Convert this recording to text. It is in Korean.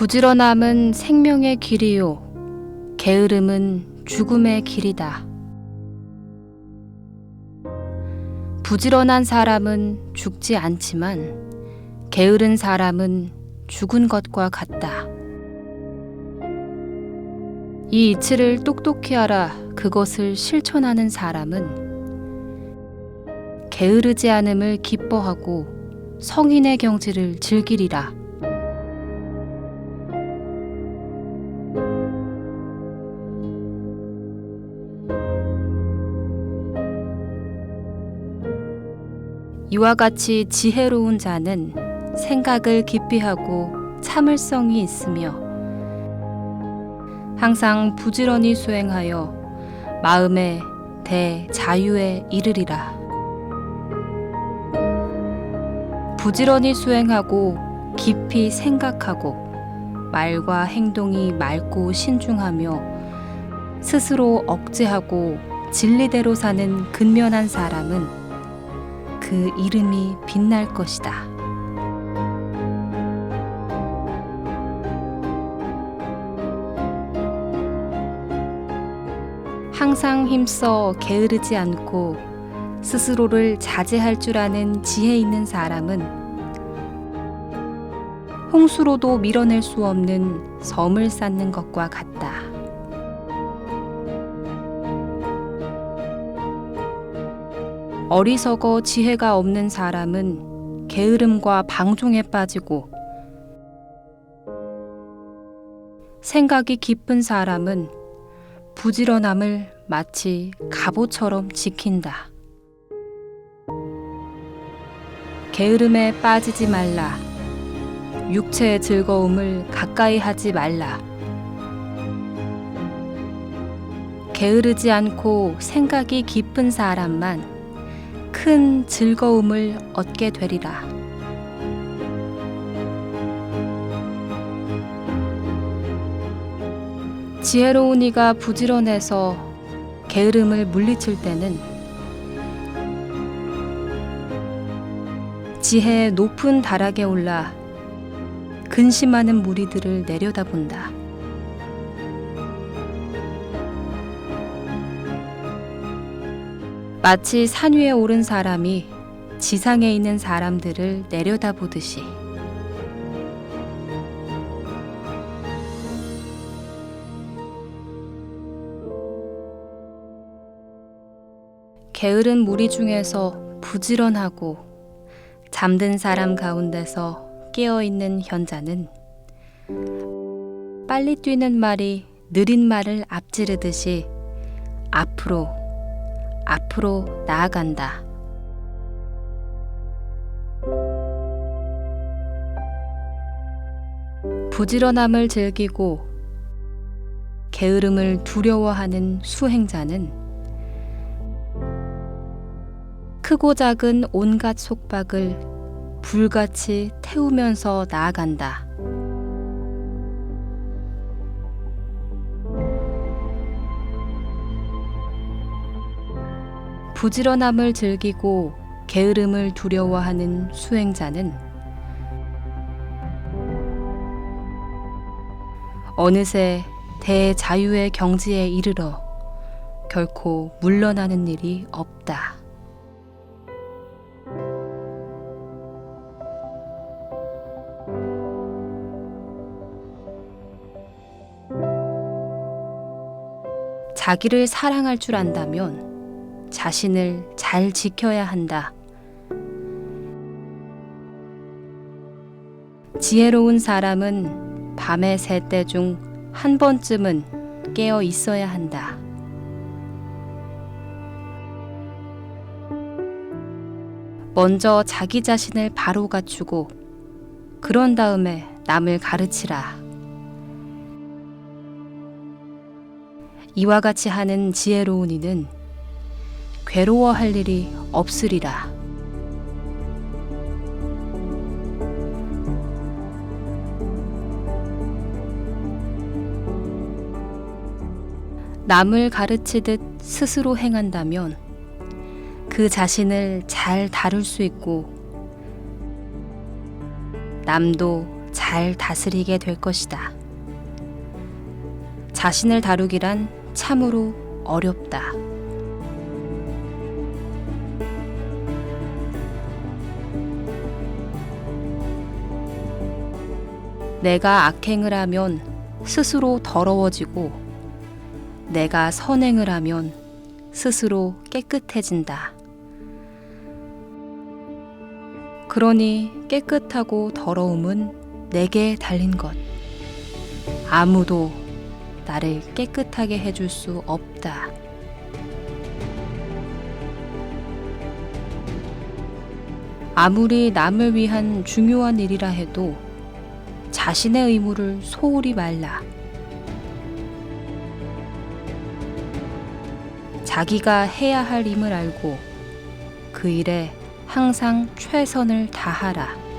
부지런함은 생명의 길이요. 게으름은 죽음의 길이다. 부지런한 사람은 죽지 않지만 게으른 사람은 죽은 것과 같다. 이 이치를 똑똑히 알아 그것을 실천하는 사람은 게으르지 않음을 기뻐하고 성인의 경지를 즐기리라. 이와 같이 지혜로운 자는 생각을 깊이 하고 참을성이 있으며 항상 부지런히 수행하여 마음의 대자유에 이르리라. 부지런히 수행하고 깊이 생각하고 말과 행동이 맑고 신중하며 스스로 억제하고 진리대로 사는 근면한 사람은 그 이름이 빛날 것이다. 항상 힘써 게으르지 않고 스스로를 자제할 줄 아는 지혜 있는 사람은 홍수로도 밀어낼 수 없는 섬을 쌓는 것과 같다. 어리석어 지혜가 없는 사람은 게으름과 방종에 빠지고 생각이 깊은 사람은 부지런함을 마치 갑옷처럼 지킨다. 게으름에 빠지지 말라. 육체의 즐거움을 가까이 하지 말라. 게으르지 않고 생각이 깊은 사람만 큰 즐거움을 얻게 되리라. 지혜로운 이가 부지런해서 게으름을 물리칠 때는 지혜의 높은 다락에 올라 근심하는 무리들을 내려다본다. 마치 산 위에 오른 사람이 지상에 있는 사람들을 내려다보듯이. 게으른 무리 중에서 부지런하고 잠든 사람 가운데서 깨어 있는 현자는 빨리 뛰는 말이 느린 말을 앞지르듯이 앞으로 앞으로 나아간다. 부지런함을 즐기고 게으름을 두려워하는 수행자는 크고 작은 온갖 속박을 불같이 태우면서 나아간다. 부지런함을 즐기고 게으름을 두려워하는 수행자는 어느새 대자유의 경지에 이르러 결코 물러나는 일이 없다. 자기를 사랑할 줄 안다면 자신을 잘 지켜야 한다. 지혜로운 사람은 밤의 새 때 중 한 번쯤은 깨어 있어야 한다. 먼저 자기 자신을 바로 갖추고 그런 다음에 남을 가르치라. 이와 같이 하는 지혜로운 이는 괴로워할 일이 없으리라. 남을 가르치듯 스스로 행한다면 그 자신을 잘 다룰 수 있고 남도 잘 다스리게 될 것이다. 자신을 다루기란 참으로 어렵다. 내가 악행을 하면 스스로 더러워지고 내가 선행을 하면 스스로 깨끗해진다. 그러니 깨끗하고 더러움은 내게 달린 것. 아무도 나를 깨끗하게 해줄 수 없다. 아무리 남을 위한 중요한 일이라 해도 자신의 의무를 소홀히 말라. 자기가 해야 할 임을 알고 그 일에 항상 최선을 다하라.